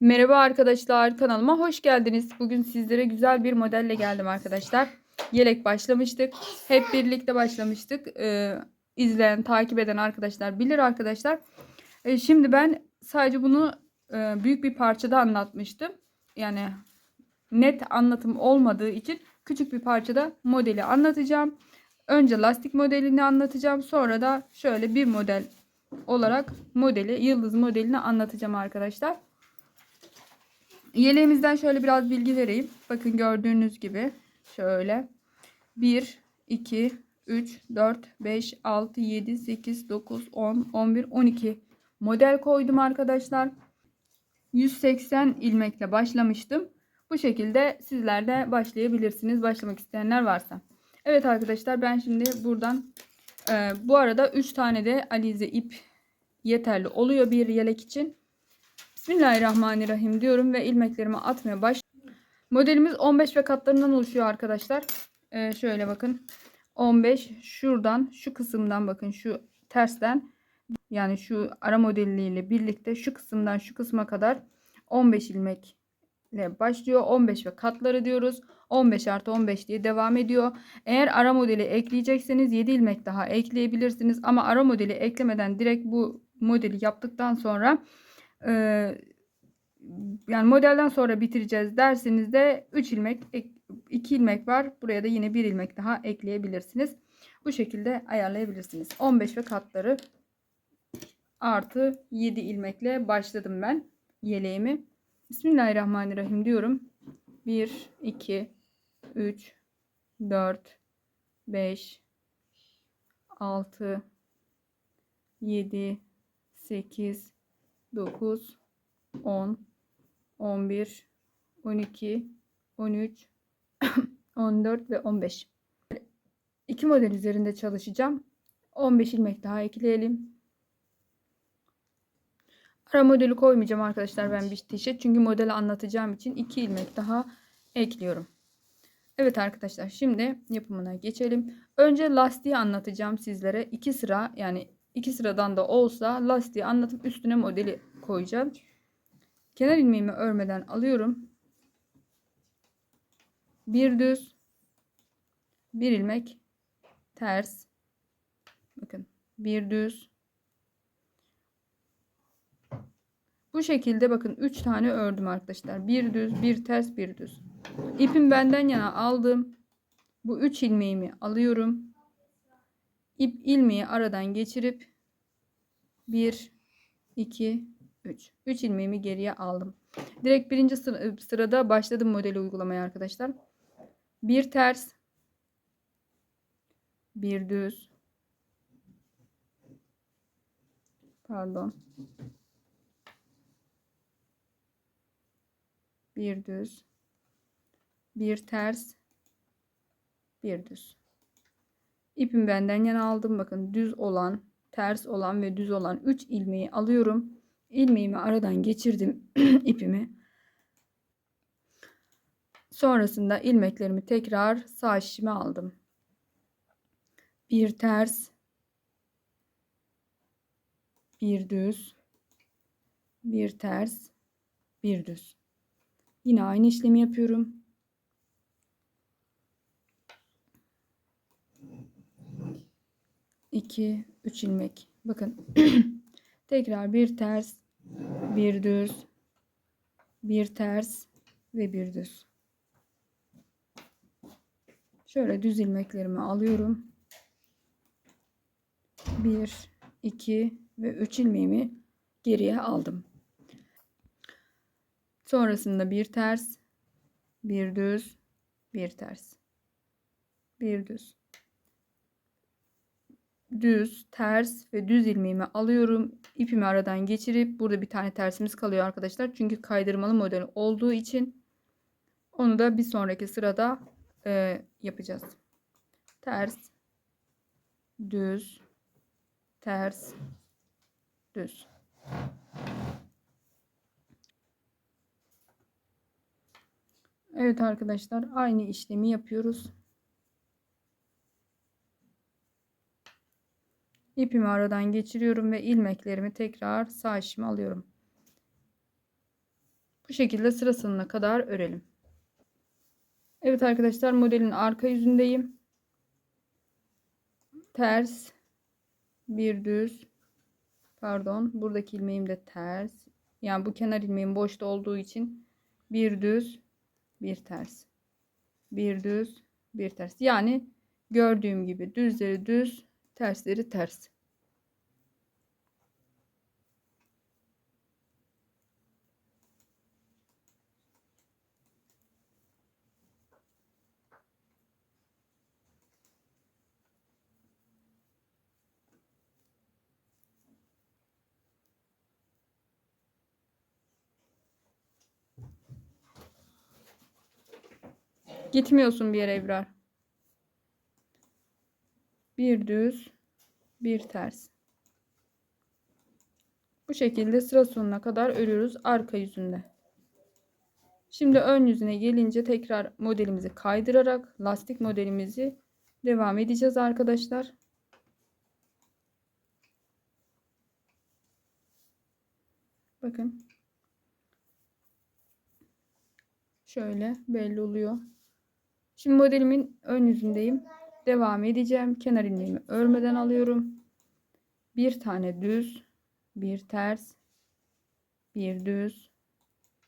Merhaba arkadaşlar kanalıma hoş geldiniz. Bugün sizlere güzel bir modelle geldim arkadaşlar. Yelek başlamıştık. Hep birlikte başlamıştık. Ee, izleyen, takip eden arkadaşlar bilir arkadaşlar. Ee, şimdi ben sadece bunu e, büyük bir parçada anlatmıştım. Yani net anlatım olmadığı için küçük bir parçada modeli anlatacağım. Önce lastik modelini anlatacağım. Sonra da şöyle bir model olarak modeli, yıldız modelini anlatacağım arkadaşlar. Yeleğimizden şöyle biraz bilgi vereyim. Bakın gördüğünüz gibi şöyle 1, 2, 3, 4, 5, 6, 7, 8, 9, 10, 11, 12 model koydum arkadaşlar. 180 ilmekle başlamıştım. Bu şekilde sizler de başlayabilirsiniz. Başlamak isteyenler varsa. Evet arkadaşlar ben şimdi buradan e, bu arada 3 tane de alize ip yeterli oluyor bir yelek için. Bismillahirrahmanirrahim diyorum ve ilmeklerimi atmaya baş. Modelimiz 15 ve katlarından oluşuyor arkadaşlar. Ee, şöyle bakın. 15 şuradan şu kısımdan bakın şu tersten yani şu ara modeliyle birlikte şu kısımdan şu kısma kadar 15 ilmek ile başlıyor. 15 ve katları diyoruz. 15 artı 15 diye devam ediyor. Eğer ara modeli ekleyecekseniz 7 ilmek daha ekleyebilirsiniz. Ama ara modeli eklemeden direkt bu modeli yaptıktan sonra ee, yani modelden sonra bitireceğiz derseniz de 3 ilmek 2 ilmek var. Buraya da yine 1 ilmek daha ekleyebilirsiniz. Bu şekilde ayarlayabilirsiniz. 15 ve katları artı 7 ilmekle başladım ben yeleğimi. Bismillahirrahmanirrahim diyorum. 1 2 3 4 5 6 7 8 9, 10, 11, 12, 13, 14 ve 15. İki model üzerinde çalışacağım. 15 ilmek daha ekleyelim. Ara modeli koymayacağım arkadaşlar ben bir tişe. Çünkü modeli anlatacağım için 2 ilmek daha ekliyorum. Evet arkadaşlar şimdi yapımına geçelim. Önce lastiği anlatacağım sizlere. 2 sıra yani iki sıradan da olsa lastiği anlatıp üstüne modeli koyacağım. Kenar ilmeğimi örmeden alıyorum. Bir düz, bir ilmek ters. Bakın bir düz. Bu şekilde bakın 3 tane ördüm arkadaşlar. Bir düz, bir ters, bir düz. İpim benden yana aldım. Bu 3 ilmeğimi alıyorum ip ilmeği aradan geçirip 1 2 3 3 ilmeğimi geriye aldım. Direkt birinci sırada başladım modeli uygulamaya arkadaşlar. Bir ters bir düz pardon bir düz bir ters bir düz İpimi benden yana aldım. Bakın düz olan, ters olan ve düz olan 3 ilmeği alıyorum. İlmeğimi aradan geçirdim ipimi. Sonrasında ilmeklerimi tekrar sağ şişime aldım. Bir ters, bir düz, bir ters, bir düz. Yine aynı işlemi yapıyorum. 2 3 ilmek. Bakın. Tekrar bir ters, bir düz, bir ters ve bir düz. Şöyle düz ilmeklerimi alıyorum. 1 2 ve 3 ilmeğimi geriye aldım. Sonrasında bir ters, bir düz, bir ters. Bir düz düz, ters ve düz ilmeğimi alıyorum. İpimi aradan geçirip burada bir tane tersimiz kalıyor arkadaşlar. Çünkü kaydırmalı model olduğu için onu da bir sonraki sırada e, yapacağız. Ters, düz, ters, düz. Evet arkadaşlar aynı işlemi yapıyoruz. İpimi aradan geçiriyorum ve ilmeklerimi tekrar sağ işime alıyorum. Bu şekilde sıra sonuna kadar örelim. Evet arkadaşlar modelin arka yüzündeyim. Ters bir düz pardon buradaki ilmeğim de ters. Yani bu kenar ilmeğim boşta olduğu için bir düz bir ters. Bir düz bir ters. Yani gördüğüm gibi düzleri düz tersleri ters. Gitmiyorsun bir yere Ebrar. Bir düz, bir ters. Bu şekilde sıra sonuna kadar örüyoruz arka yüzünde. Şimdi ön yüzüne gelince tekrar modelimizi kaydırarak lastik modelimizi devam edeceğiz arkadaşlar. Bakın. Şöyle belli oluyor. Şimdi modelimin ön yüzündeyim. Devam edeceğim. Kenar ilmeğimi örmeden alıyorum. Bir tane düz, bir ters, bir düz,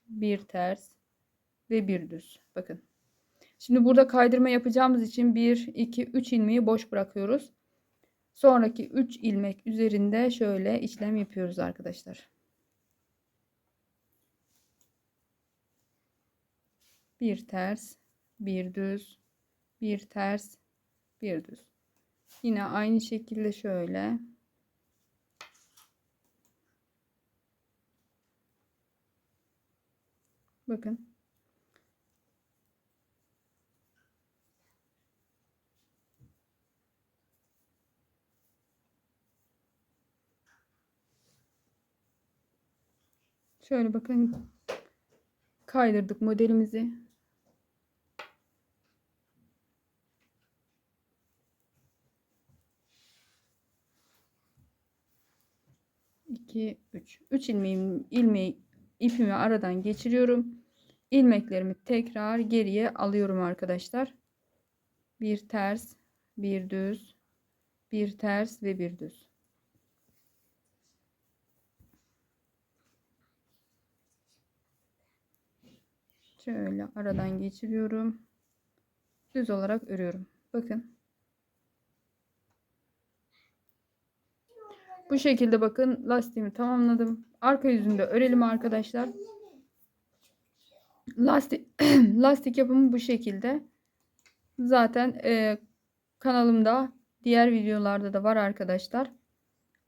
bir ters ve bir düz. Bakın. Şimdi burada kaydırma yapacağımız için 1, 2, 3 ilmeği boş bırakıyoruz. Sonraki 3 ilmek üzerinde şöyle işlem yapıyoruz arkadaşlar. Bir ters, bir düz, bir ters, bir düz. Yine aynı şekilde şöyle. Bakın. Şöyle bakın. Kaydırdık modelimizi 2 3 3 ilmeğim ilmeği ipimi aradan geçiriyorum. ilmeklerimi tekrar geriye alıyorum arkadaşlar. Bir ters, bir düz, bir ters ve bir düz. Şöyle aradan geçiriyorum. Düz olarak örüyorum. Bakın. Bu şekilde bakın lastiğimi tamamladım. Arka yüzünde örelim arkadaşlar. Lastik lastik yapımı bu şekilde. Zaten e, kanalımda diğer videolarda da var arkadaşlar.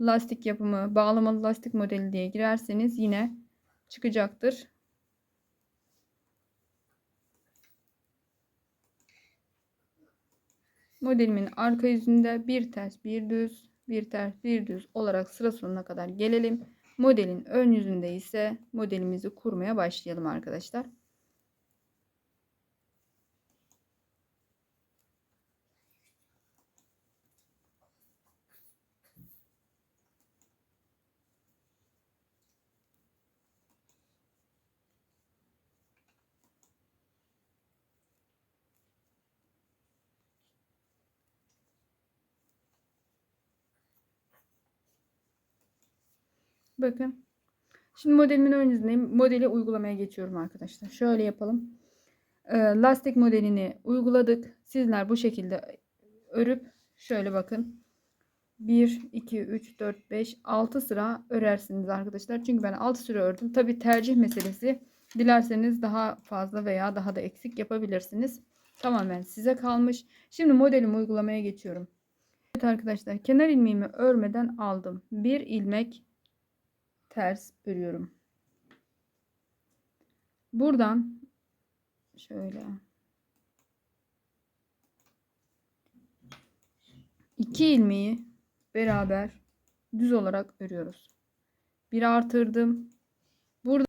Lastik yapımı, bağlamalı lastik modeli diye girerseniz yine çıkacaktır. Modelimin arka yüzünde bir ters bir düz bir ters bir düz olarak sıra sonuna kadar gelelim. Modelin ön yüzünde ise modelimizi kurmaya başlayalım arkadaşlar. Bakın. Şimdi modelimin ön yüzündeyim. Modeli uygulamaya geçiyorum arkadaşlar. Şöyle yapalım. Ee, lastik modelini uyguladık. Sizler bu şekilde örüp şöyle bakın. 1, 2, 3, 4, 5, 6 sıra örersiniz arkadaşlar. Çünkü ben 6 sıra ördüm. Tabi tercih meselesi. Dilerseniz daha fazla veya daha da eksik yapabilirsiniz. Tamamen size kalmış. Şimdi modelimi uygulamaya geçiyorum. Evet arkadaşlar kenar ilmeğimi örmeden aldım. Bir ilmek ters örüyorum. Buradan şöyle iki ilmeği beraber düz olarak örüyoruz. Bir artırdım. Burada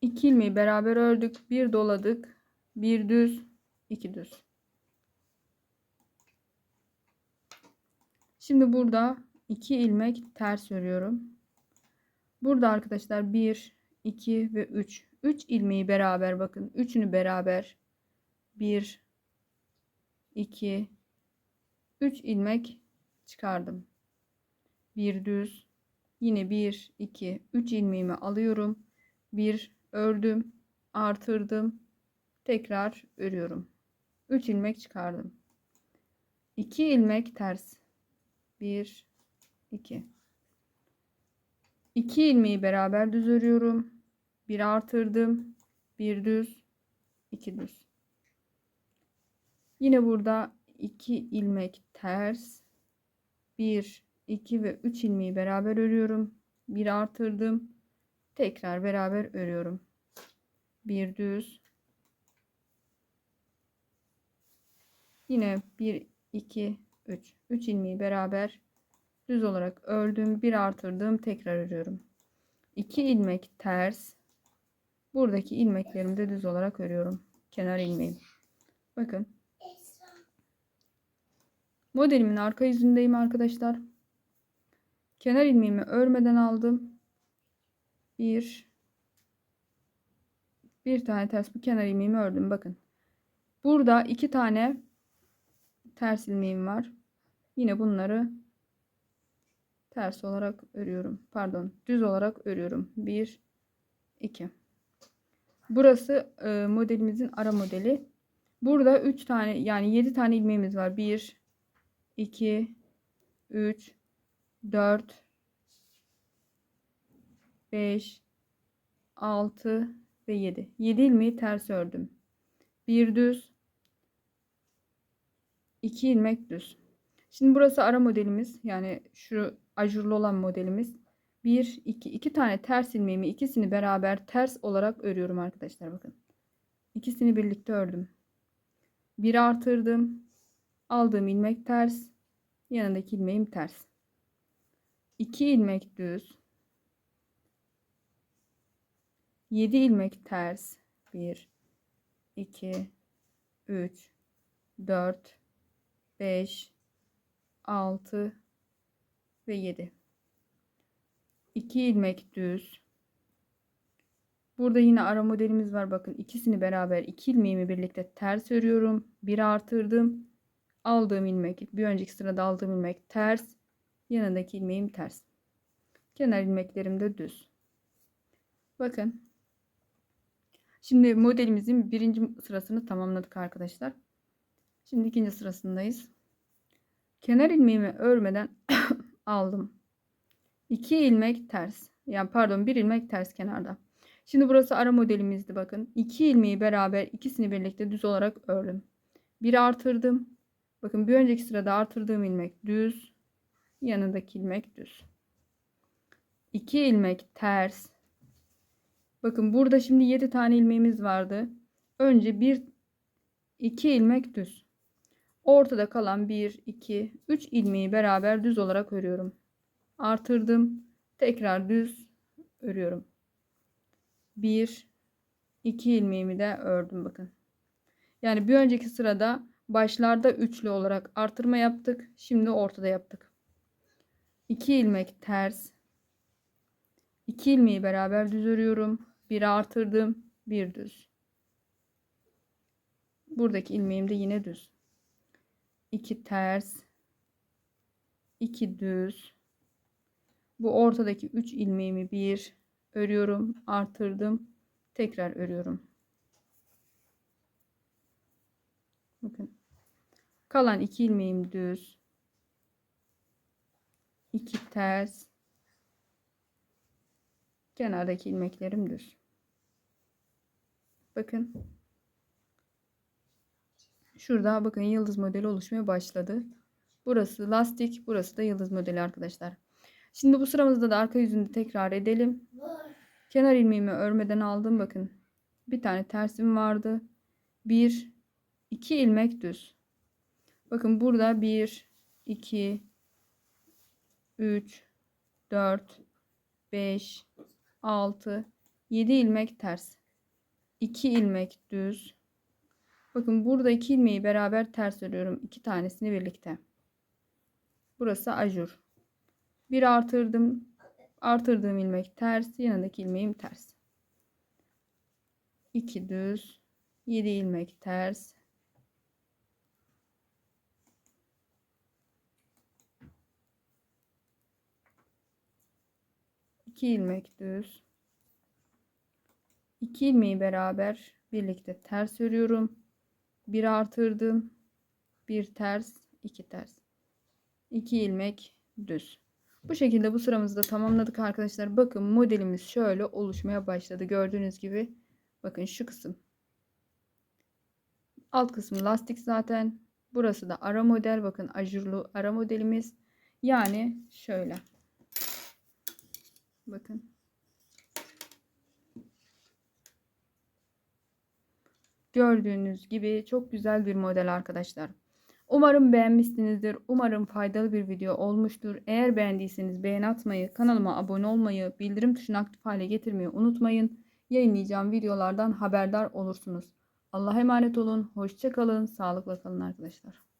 iki ilmeği beraber ördük. Bir doladık. Bir düz, iki düz. Şimdi burada iki ilmek ters örüyorum. Burada arkadaşlar 1, 2 ve 3. 3 ilmeği beraber bakın. Üçünü beraber 1 2 3 ilmek çıkardım. Bir düz. Yine 1 2 3 ilmeğimi alıyorum. Bir ördüm, artırdım. Tekrar örüyorum. 3 ilmek çıkardım. 2 ilmek ters. 1 2 2 ilmeği beraber düz örüyorum. Bir artırdım. Bir düz. iki düz. Yine burada 2 ilmek ters. 1 2 ve 3 ilmeği beraber örüyorum. Bir artırdım. Tekrar beraber örüyorum. Bir düz. Yine 1 2 3 3 ilmeği beraber düz olarak ördüm. Bir artırdım. Tekrar örüyorum. 2 ilmek ters. Buradaki ilmeklerimi de düz olarak örüyorum. Kenar ilmeğim. Bakın. Modelimin arka yüzündeyim arkadaşlar. Kenar ilmeğimi örmeden aldım. Bir bir tane ters bu kenar ilmeğimi ördüm. Bakın. Burada iki tane ters ilmeğim var. Yine bunları ters olarak örüyorum. Pardon, düz olarak örüyorum. 1 2 Burası e, modelimizin ara modeli. Burada 3 tane yani 7 tane ilmeğimiz var. 1 2 3 4 5 6 ve 7. 7 ilmeği ters ördüm. Bir düz 2 ilmek düz. Şimdi burası ara modelimiz. Yani şu ajurlu olan modelimiz. 1 2 2 tane ters ilmeğimi ikisini beraber ters olarak örüyorum arkadaşlar bakın. İkisini birlikte ördüm. Bir artırdım. Aldığım ilmek ters. Yanındaki ilmeğim ters. 2 ilmek düz. 7 ilmek ters. 1 2 3 4 5 6 ve 7 2 ilmek düz. Burada yine ara modelimiz var. Bakın ikisini beraber 2 ilmeğimi birlikte ters örüyorum. Bir artırdım. Aldığım ilmek bir önceki sırada aldığım ilmek ters. Yanındaki ilmeğim ters. Kenar ilmeklerim de düz. Bakın. Şimdi modelimizin birinci sırasını tamamladık arkadaşlar. Şimdi ikinci sırasındayız. Kenar ilmeğimi örmeden aldım. 2 ilmek ters. Yani pardon bir ilmek ters kenarda. Şimdi burası ara modelimizdi bakın. 2 ilmeği beraber ikisini birlikte düz olarak ördüm. Bir artırdım. Bakın bir önceki sırada artırdığım ilmek düz yanındaki ilmek düz. 2 ilmek ters. Bakın burada şimdi 7 tane ilmeğimiz vardı. Önce bir 2 ilmek düz ortada kalan 1 2 3 ilmeği beraber düz olarak örüyorum. Artırdım. Tekrar düz örüyorum. 1 2 ilmeğimi de ördüm bakın. Yani bir önceki sırada başlarda üçlü olarak artırma yaptık. Şimdi ortada yaptık. 2 ilmek ters. 2 ilmeği beraber düz örüyorum. Bir artırdım bir düz. Buradaki ilmeğim de yine düz 2 ters. 2 düz. Bu ortadaki 3 ilmeğimi bir örüyorum artırdım. Tekrar örüyorum. Bakın. Kalan 2 ilmeğim düz. 2 ters. Kenardaki ilmeklerim düz. Bakın şurada bakın yıldız modeli oluşmaya başladı burası lastik burası da yıldız modeli arkadaşlar Şimdi bu sıramızda da arka yüzünü tekrar edelim. Kenar ilmeğimi örmeden aldım. Bakın bir tane tersim vardı. Bir, iki ilmek düz. Bakın burada bir, iki, üç, dört, beş, altı, yedi ilmek ters. 2 ilmek düz. Bakın burada iki ilmeği beraber ters örüyorum. iki tanesini birlikte. Burası ajur. Bir artırdım. Artırdığım ilmek ters. Yanındaki ilmeğim ters. 2 düz 7 ilmek ters iki ilmek düz 2 ilmeği beraber birlikte ters örüyorum bir artırdım bir ters iki ters. 2 ilmek düz. Bu şekilde bu sıramızı da tamamladık arkadaşlar. Bakın modelimiz şöyle oluşmaya başladı. Gördüğünüz gibi bakın şu kısım. Alt kısmı lastik zaten. Burası da ara model. Bakın ajurlu ara modelimiz. Yani şöyle. Bakın gördüğünüz gibi çok güzel bir model arkadaşlar Umarım beğenmişsinizdir. Umarım faydalı bir video olmuştur. Eğer beğendiyseniz beğen atmayı, kanalıma abone olmayı, bildirim tuşunu aktif hale getirmeyi unutmayın. Yayınlayacağım videolardan haberdar olursunuz. Allah'a emanet olun. Hoşçakalın. Sağlıkla kalın arkadaşlar.